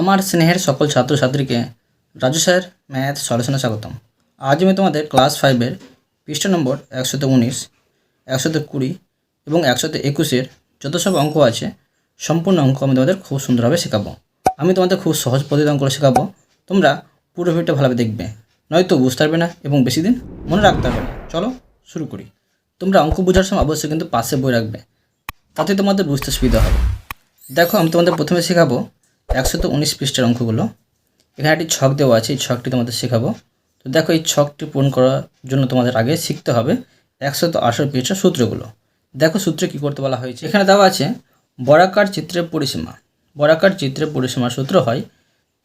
আমার স্নেহের সকল ছাত্রছাত্রীকে রাজু স্যার, ম্যাথ সলিউশনে স্বাগতম। আজ আমি তোমাদের ক্লাস ফাইভের পৃষ্ঠ নম্বর একশত উনিশ, একশত কুড়ি এবং একশত একুশের যত সব অঙ্ক আছে, সম্পূর্ণ অঙ্ক আমি তোমাদের খুব সুন্দরভাবে শেখাবো। আমি তোমাদের খুব সহজ পদ্ধতি অঙ্ক শেখাবো। তোমরা পুরো ভিডিওটা ভালোভাবে দেখবে। নয়তো বুঝতে পারবে না এবং বেশি দিন মনে রাখতে পারবে না। চলো শুরু করি। তোমরা অঙ্ক বোঝার সময় অবশ্যই কিন্তু পাশে বই রাখবে। তাতে তোমাদের বুঝতে সুবিধা হবে। দেখো, আমি তোমাদের প্রথমে শেখাবো একশত উনিশ পৃষ্ঠার অঙ্কগুলো। এখানে একটি ছক দেওয়া আছে, এই ছকটি তোমাদের শেখাবো। তো দেখো, এই ছকটি পূরণ করার জন্য তোমাদের আগে শিখতে হবে একশত আঠারো পৃষ্ঠার সূত্রগুলো। দেখো, সূত্রে কী করতে বলা হয়েছে? এখানে দেওয়া আছে, বরাকার চিত্রের পরিসীমা। বরাকার চিত্রের পরিসীমার সূত্র হয়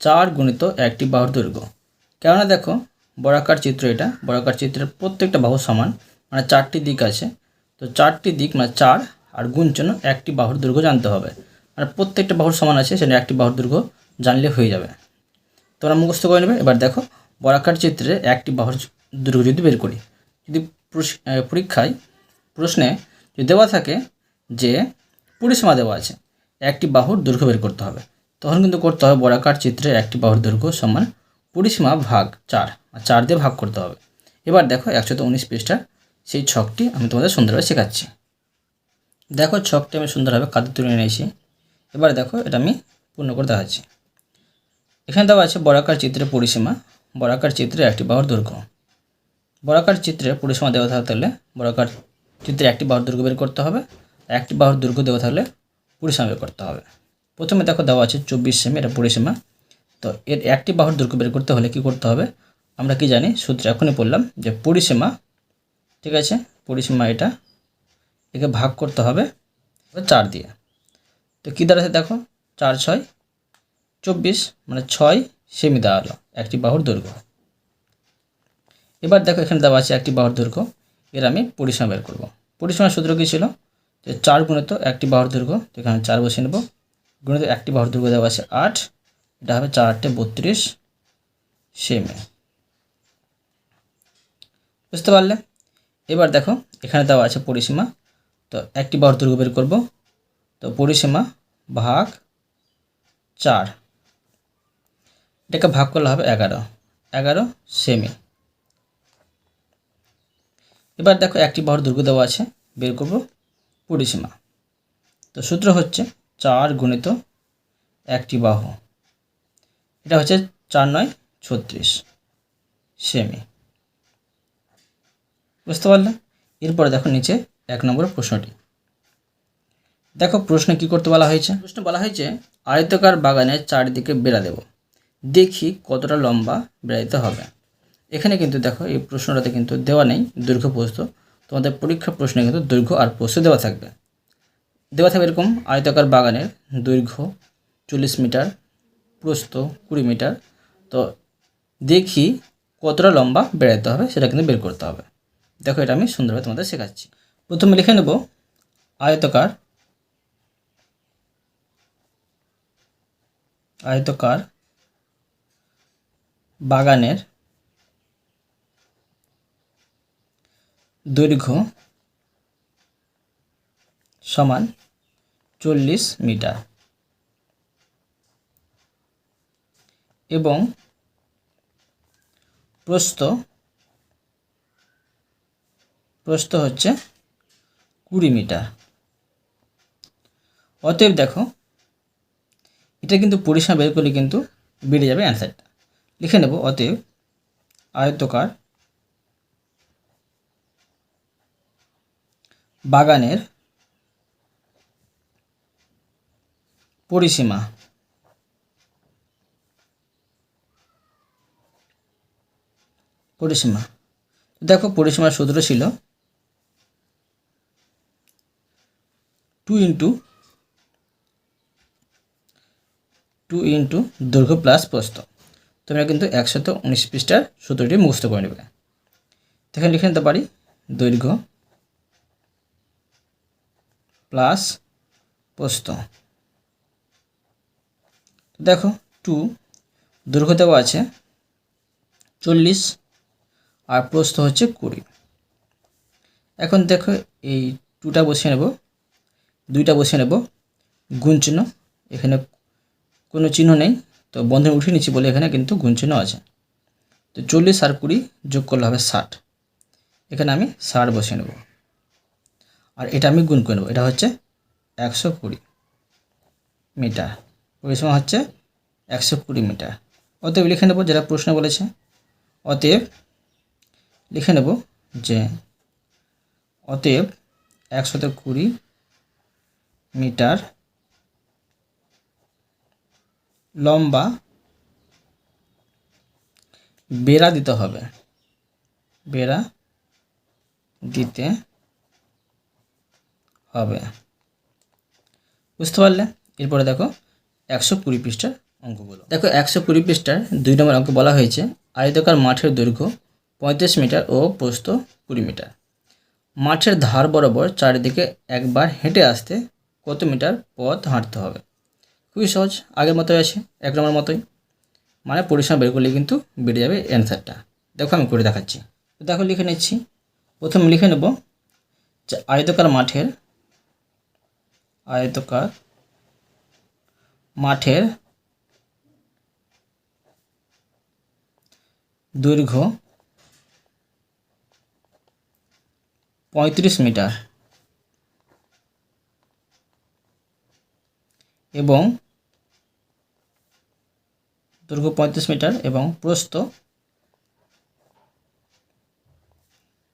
চার গুণিত একটি বাহুর দৈর্ঘ্য। কেননা দেখো, বরাকার চিত্র এটা, বরাকার চিত্রের প্রত্যেকটা বাহু সমান মানে চারটি দিক আছে। তো চারটি দিক মানে চার আর গুণ জন্য একটি বাহুর দৈর্ঘ্য জানতে হবে। মানে প্রত্যেকটা বাহুর সমান আছে সেটা একটি বাহুর দৈর্ঘ্য জানলে হয়ে যাবে। তোমরা মুখস্থ করে নেবে। এবার দেখো, বরাকার চিত্রে একটি বাহুর দৈর্ঘ্য যদি বের করি, যদি পরীক্ষায় প্রশ্নে যদি দেওয়া থাকে যে পরিসীমা দেওয়া আছে, একটি বাহুর দৈর্ঘ্য বের করতে হবে, তখন কিন্তু করতে হবে বরাকার চিত্রে একটি বাহুর দৈর্ঘ্য সমান পরিসীমা ভাগ চার আর চার দিয়ে ভাগ করতে হবে। এবার দেখো, একশত উনিশ পৃষ্ঠার সেই ছকটি আমি তোমাদের সুন্দরভাবে শেখাচ্ছি। দেখো ছকটি আমি সুন্দরভাবে কাঁদে তুলে নিয়েছি এবার দেখো এটা আমি পূর্ণ করে দেখাচ্ছি। এখানে দেওয়া আছে বরাকার চিত্রের পরিসীমা, বরাকার চিত্রে একটি বাহুর দৈর্ঘ্য। বরাকার চিত্রে পরিসীমা দেওয়া থাকলে বরাকার চিত্রে একটি বাহুর দৈর্ঘ্য বের করতে হবে একটি বাহুর দৈর্ঘ্য দেওয়া থাকলে পরিসীমা বের করতে হবে। প্রথমে দেখো দেওয়া আছে চব্বিশ সেমি, এটা পরিসীমা। তো এর একটি বাহুর দৈর্ঘ্য বের করতে হলে কি করতে হবে? আমরা কি জানি, সূত্রে এখনই বললাম যে পরিসীমা, ঠিক আছে? পরিসীমা এটা একে ভাগ করতে হবে চার দিয়ে। তো কী দাঁড়াচ্ছে দেখো? চার ছয়, চব্বিশ মানে ছয় সেমি দাঁড়াল, একটি বাহুর দৈর্ঘ্য। এবার দেখো এখানে দেওয়া আছে একটি বাহুর দৈর্ঘ্য, এর আমি পরিসীমা বের করব। পরিসীমার সূত্র কী ছিল? যে চার গুণিত একটি বাহুর দৈর্ঘ্য, তো এখানে চার বসিয়ে নেব, গুণিত একটি বাহুর দৈর্ঘ্য দেওয়া আছে আট, এটা হবে চার আটটে বত্রিশ সেমি। বুঝতে পারলে? এবার দেখো, এখানে দেওয়া আছে পরিসীমা, তো একটি বাহুর দৈর্ঘ্য বের করব তো পরিসীমা ভাগ চার। এটাকে ভাগ করলে হবে এগারো। এগারো সেমি। এবার দেখো একটি বাহুর দৈর্ঘ্য দেওয়া আছে, বের করব পরিসীমা। তো সূত্র হচ্ছে চার গুণিত একটি বাহু। এটা হচ্ছে চার নয় ছত্রিশ সেমি। বুঝতে পারলে? এরপরে দেখো নিচে এক নম্বর প্রশ্নটি। দেখো প্রশ্নে কি করতে বলা হয়েছে? প্রশ্ন বলা হয়েছে, আয়তকার বাগানের চারিদিকে বেড়া দেব। দেখি কতটা লম্বা বেড়াইতে হবে। এখানে কিন্তু দেখো, এই প্রশ্নটাতে কিন্তু দেওয়া নেই, দৈর্ঘ্য প্রস্থ। তোমাদের পরীক্ষা প্রশ্নে কিন্তু দৈর্ঘ্য আর প্রস্থ দেওয়া থাকবে। দেওয়া থাকবে এরকম, আয়তকার বাগানের দৈর্ঘ্য চল্লিশ মিটার, প্রস্থ কুড়ি মিটার। তো দেখি কতটা লম্বা বেড়াইতে হবে, সেটা কিন্তু বের করতে হবে। দেখো এটা আমি সুন্দরভাবে তোমাদের শেখাচ্ছি। প্রথমে লিখে নেব, আয়তকার আয়তকার বাগানের দৈর্ঘ্য সমান চল্লিশ মিটার এবং প্রস্থ প্রস্থ হচ্ছে কুড়ি মিটার। অতএব দেখো এটা কিন্তু পরিসীমা বের করলে কিন্তু বেড়ে যাবে অ্যান্সারটা। লিখে নেব, অতএব আয়তকার বাগানের পরিসীমা পরিসীমা। দেখো পরিসীমার সূত্র ছিল টু ইন্টু টু ইন্টু দৈর্ঘ্য প্লাস প্রস্থ। তোমরা কিন্তু একশত উনিশ পৃষ্ঠার সূত্রটি মুখস্থ করে নেবে। এখানে লিখে নিতে পারি, দৈর্ঘ্য প্লাস প্রস্থ। দেখো টু দৈর্ঘ্য দেওয়া আছে চল্লিশ, আর প্রস্থ হচ্ছে কুড়ি। এখন দেখো, এই টুটা বসিয়ে নেব, দুইটা বসিয়ে নেব, গুণ এখানে কোনো চিহ্ন নেই। তো বন্ধন উঠিয়ে নিচ্ছি বলে এখানে কিন্তু গুণ চিহ্ন আছে। তো চল্লিশ আর কুড়ি যোগ করলে হবে ষাট। এখানে আমি ষাট বসিয়ে নেব। আর এটা আমি গুণ করে নেব। এটা হচ্ছে একশো কুড়ি মিটার। পরিসীমা হচ্ছে একশো কুড়ি মিটার। অতএব লিখে নেব যেটা প্রশ্ন বলেছে। অতএব লিখে নেব যে অতএব একশত কুড়ি মিটার লম্বা বেড়া দিতে হবে। বেড়া দিতে হবে। বুঝতে পারলে? এরপরে দেখো একশো কুড়ি পৃষ্ঠার অঙ্কগুলো। দেখো একশো কুড়ি পৃষ্ঠার দুই নম্বর অঙ্ক বলা হয়েছে, আয়তকার মাঠের দৈর্ঘ্য পঁয়ত্রিশ মিটার ও প্রস্থ কুড়ি মিটার। মাঠের ধার বরাবর চারিদিকে একবার হেঁটে আসতে কত মিটার পথ হাঁটতে হবে? খুবই সহজ, আগের মতোই আছে, এক নম্বর মতোই। মানে পরিসীমা বের করলে কিন্তু বেড়ে যাবে অ্যান্সারটা দেখো আমি করে দেখাচ্ছি। দেখো লিখে নিচ্ছি। প্রথম লিখে নেব যে আয়তকার মাঠের আয়তকার মাঠের দৈর্ঘ্য পঁয়ত্রিশ মিটার এবং দৈর্ঘ্য পঁয়ত্রিশ মিটার এবং প্রস্থ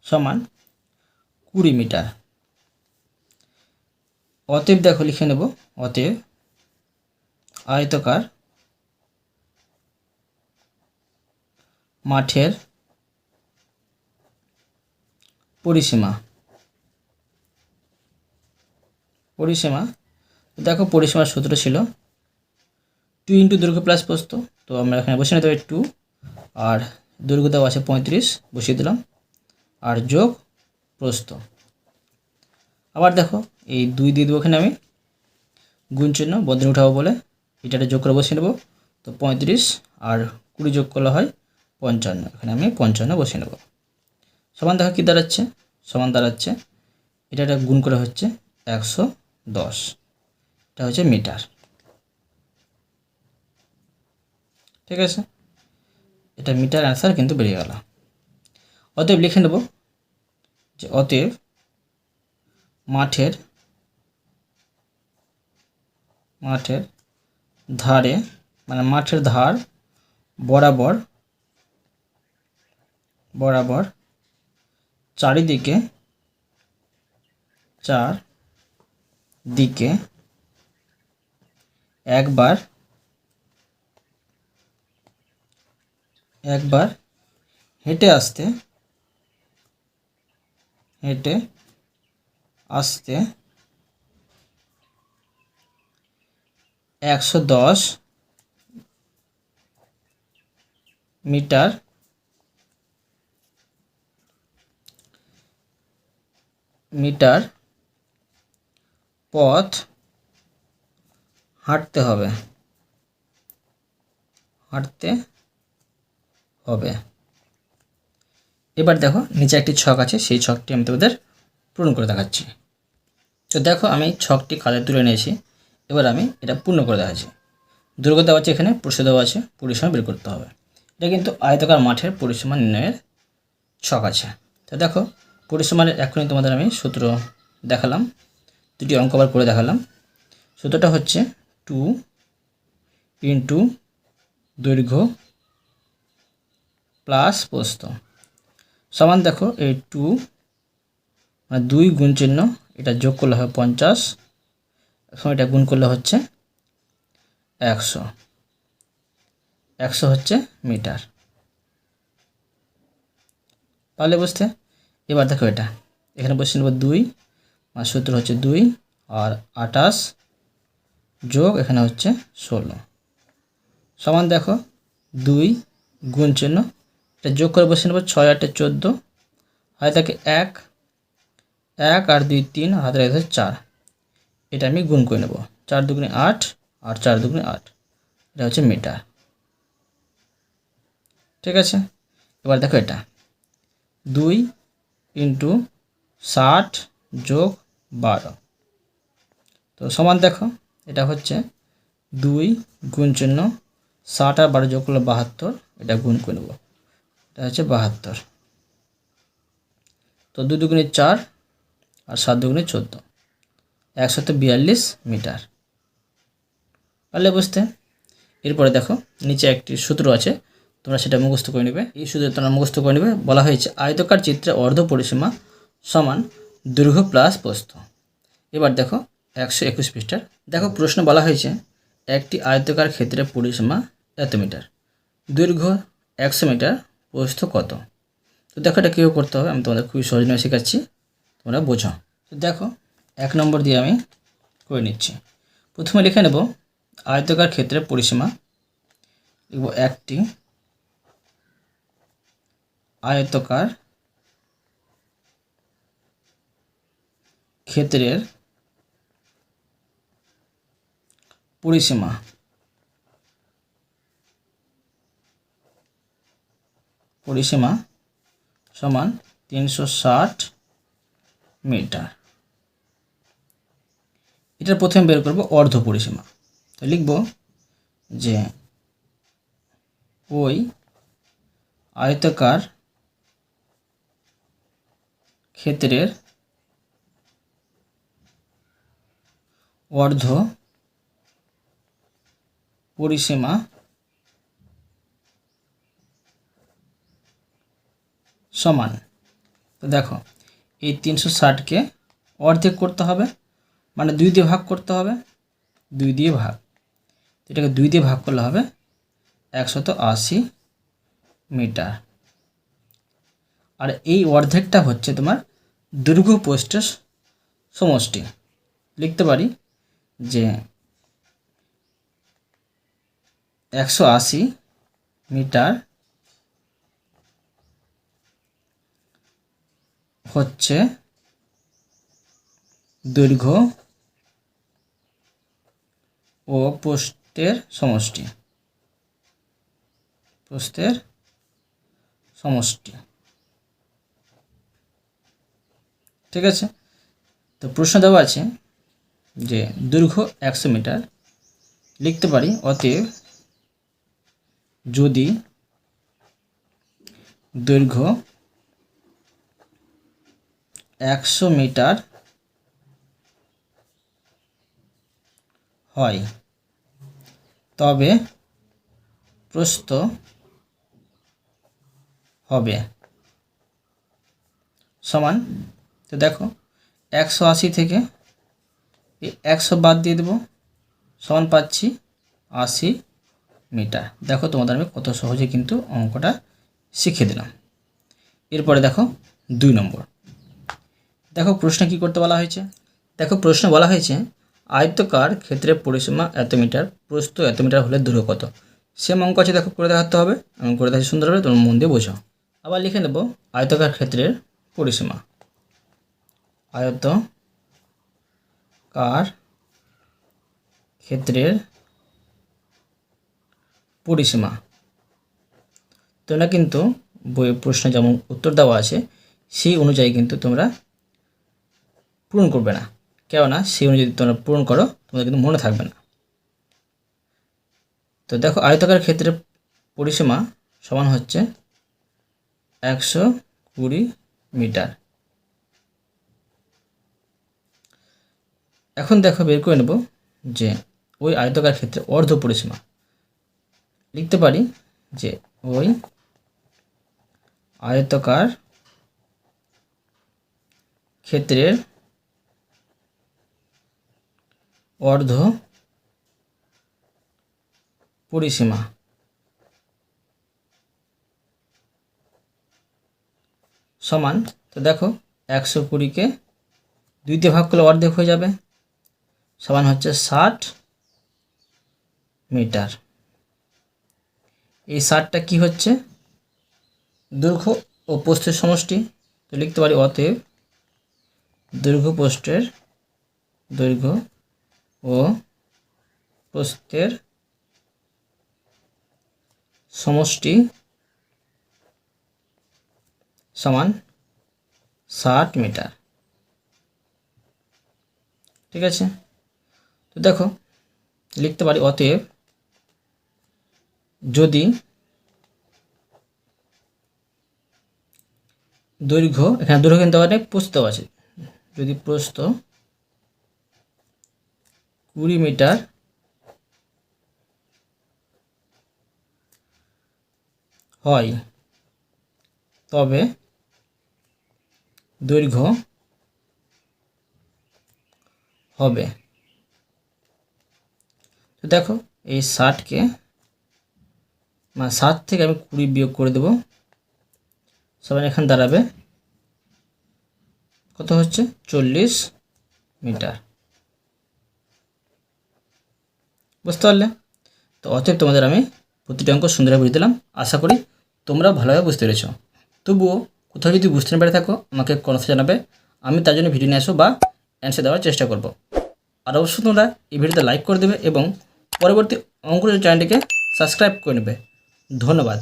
সমান কুড়ি মিটার। অতএব দেখো, লিখে নেব। অতএব আয়তকার মাঠের পরিসীমা। পরিসীমা, দেখো পরিসীমার সূত্র ছিল। টু ইন্টু দৈর্ঘ্য প্লাস প্রস্থ। তো আমরা এখানে বসে নিতে হবে টু আর দৈর্ঘ্য আছে পঁয়ত্রিশ, বসিয়ে দিলাম। আর যোগ, প্রস্থ। আবার দেখো, এই দুই দিয়ে দেবো এখানে আমি। গুণ চিহ্ন, বদলে উঠাবো বলে। এটাতে যোগ করে বসিয়ে নেব। তো পঁয়ত্রিশ, আর কুড়ি যোগ করলে হয় পঞ্চান্ন। এখানে আমি পঞ্চান্ন বসিয়ে নেব। সমান দেখো কী দাঁড়াচ্ছে? সমান দাঁড়াচ্ছে। এটা গুণ করে হচ্ছে একশো দশ। এটা হচ্ছে মিটার। ঠিক আছে? এটা মিটার অ্যান্সার কিন্তু বেরিয়ে গেল। অতএব লিখে নেব যে অতএব মাঠের মাঠের ধারে মানে মাঠের ধার বরাবর বরাবর চারিদিকে চার দিকে একবার একবার হেঁটে আসতে হেঁটে আসতে একশো দশ মিটার মিটার পথ হাঁটতে হবে। হাঁটতে হবে। এবার দেখো, নিচে একটি ছক আছে, সেই ছকটি আমি তোমাদের পূরণ করে দেখাচ্ছি। তো দেখো, আমি ছকটি কাজে তুলে নিয়েছি, এবার আমি এটা পূর্ণ করে দেখাচ্ছি। দুর্গ দেওয়া আছে এখানে প্রশ্ন দেওয়া আছে, পরিসীমা বের করতে হবে। এটা কিন্তু আয়তকার মাঠের পরিসীমা নির্ণয়ের ছক আছে। তো দেখো, পরিসীমার এখনই তোমাদের আমি সূত্র দেখালাম, দুটি অঙ্ক আবার করে দেখালাম। সূত্রটা হচ্ছে টু ইন্টু দৈর্ঘ্য প্লাস প্রস্থ। সমান দেখো, এই টু মানে দুই গুণ চিহ্ন, এটা যোগ করলে হবে পঞ্চাশ, এখন এটা গুণ করলে হচ্ছে একশো। একশো হচ্ছে মিটার। তাহলে বুঝতে? এবার দেখো এটা। এখানে বসে নেব দুই, আর সূত্র হচ্ছে দুই, আর আটাশ যোগ এখানে হচ্ছে ষোলো। সমান দেখো, দুই গুণ চিহ্ন এটা যোগ করে বসে নেব ছয়, আটে চোদ্দ। হয় থাকে এক এক আর দুই, তিন হাতের এক চার। এটা আমি গুণ করে নেব। চার দুগুণে আট আর চার দুগুণে আট। এটা হচ্ছে মিটার। ঠিক আছে? এবার দেখো এটা। দুই ইন্টু ষাট যোগ বারো। তো সমান দেখো, এটা হচ্ছে দুই গুণ চিহ্ন। ষাট আর বারো যোগ করলে বাহাত্তর, এটা গুণ করে নেব। এটা হচ্ছে বাহাত্তর। তো দু দুগুণে চার আর সাত দুগুণে চোদ্দ। একশত বিয়াল্লিশ মিটার। পারলে বুঝতে? এরপরে দেখো, নিচে একটি সূত্র আছে, তোমরা সেটা মুখস্থ করে নেবে। এই সূত্রে তোমরা মুখস্থ করে নেবে, বলা হয়েছে আয়তকার চিত্রে অর্ধ পরিসীমা সমান দৈর্ঘ্য প্লাস প্রস্থ এবার দেখো, একশো একুশ পৃষ্ঠার দেখো, প্রশ্ন বলা হয়েছে, একটি আয়তকার ক্ষেত্রে পরিসীমা এত মিটার? দৈর্ঘ্য একশো মিটার প্রস্থ কত? তো দেখো এটা কীভাবে করতে হবে, আমি তোমাদের খুবই সহজ নয় শেখাচ্ছি, তোমরা বোঝো। তো দেখো, এক নম্বর দিয়ে আমি করে নিচ্ছি। প্রথমে লিখে নেব, আয়তকার ক্ষেত্রে পরিসীমা, লিখব একটি আয়তকার ক্ষেত্রের পরিসীমা। পরিসীমা সমান তিনশো ষাট মিটার। এটার প্রথমে বের করব অর্ধ পরিসীমা। তো লিখব যে ওই আয়তাকার ক্ষেত্রের অর্ধ পরিসীমা সমান। তো দেখো, এই তিনশো ষাটকে অর্ধেক করতে হবে মানে দুই দিয়ে ভাগ করতে হবে, দুই দিয়ে ভাগ। এটাকে দুই দিয়ে ভাগ করলে হবে একশত আশি মিটার। আর এই অর্ধেকটা হচ্ছে তোমার দৈর্ঘ্য পোস্টের সমষ্টি। লিখতে পারি যে একশো আশি মিটার হচ্ছে দৈর্ঘ্য ও প্রস্থের সমষ্টি। প্রস্থের সমষ্টি। ঠিক আছে? তো প্রশ্ন দেওয়া আছে যে দৈর্ঘ্য একশো মিটার। লিখতে পারি, অতএব যদি দৈর্ঘ্য একশো মিটার হয়। তবে প্রস্থ হবে। সমান, তো দেখো, একশো আশি থেকে একশো বাদ দিয়ে দেবো, সমান পাচ্ছি আশি মিটার। দেখো তোমাদের আমি কত সহজে কিন্তু অঙ্কটা শিখে দিলাম। এরপরে দেখো দুই নম্বর। দেখো প্রশ্ন কি করতে বলা হয়েছে? দেখো প্রশ্ন বলা হয়েছে আয়তকার ক্ষেত্রে পরিসীমা এত মিটার? প্রস্থ এত মিটার হলে দূর কত? সেম অঙ্ক আছে দেখো করে দেখাতে হবে। আমি করে দেখাচ্ছি সুন্দরভাবে তোমার মন দিয়ে বোঝো আবার লিখে নেব আয়তকার ক্ষেত্রের পরিসীমা? আয়ত কার ক্ষেত্রের পরিসীমা? তোমরা কিন্তু বইয়ের প্রশ্নে যেমন উত্তর দেওয়া আছে, সেই অনুযায়ী কিন্তু তোমরা পূরণ করবে না। কেননা সেই অনুযায়ী তোমরা পূরণ করো, তোমাদের কিন্তু মনে থাকবে না। তো দেখো, আয়তাকার ক্ষেত্রে পরিসীমা সমান হচ্ছে একশো কুড়ি মিটার। এখন দেখো, বের করে নেব যে ওই আয়তকার ক্ষেত্রে অর্ধ পরিসীমা। লিখতে পারি যে ওই আয়তকার ক্ষেত্রের অর্ধ পরিসীমা। সমান, তো দেখো, একশো কুড়িকে দুইতে ভাগ করলে অর্ধেক হয়ে যাবে। সমান হচ্ছে ষাট মিটার। এই ষাটটা কি হচ্ছে? দৈর্ঘ্য ও প্রস্থের সমষ্টি। তো লিখতে পারি অতএব দৈর্ঘ্য প্রস্থের দৈর্ঘ্য ও প্রস্থের সমষ্টি সমান ষাট মিটার। ঠিক আছে? তো দেখো, লিখতে পারি, অতএব যদি দৈর্ঘ্য, এখানে দৈর্ঘ্য কিন্তু অনেক প্রস্তাব আছে। যদি প্রস্থ কুড়ি মিটার। হয়। তবে দৈর্ঘ্য হবে। তো দেখো, এই ষাটকে মানে ষাট থেকে আমি কুড়ি বিয়োগ করে দেবো। সবাই এখানে দাঁড়াবে। কত হচ্ছে? চল্লিশ মিটার। বুঝতে পারলে? তো অতএব তোমাদের আমি প্রতিটি অঙ্ক সুন্দরভাবে বুঝে দিলাম। আশা করি তোমরা ভালোভাবে বুঝতে পেরেছ। তবুও কোথাও যদি বুঝতে না পেরে থাকো, আমাকে কনফ জানাবে। আমি তার জন্য ভিডিও নিয়ে আসব বা অ্যান্সার দেওয়ার চেষ্টা করব। আর অবশ্যই তোমরা এই ভিডিওতে লাইক করে দেবে এবং পরবর্তী অঙ্কুর চ্যানেলটিকে সাবস্ক্রাইব করে নেবে। ধন্যবাদ।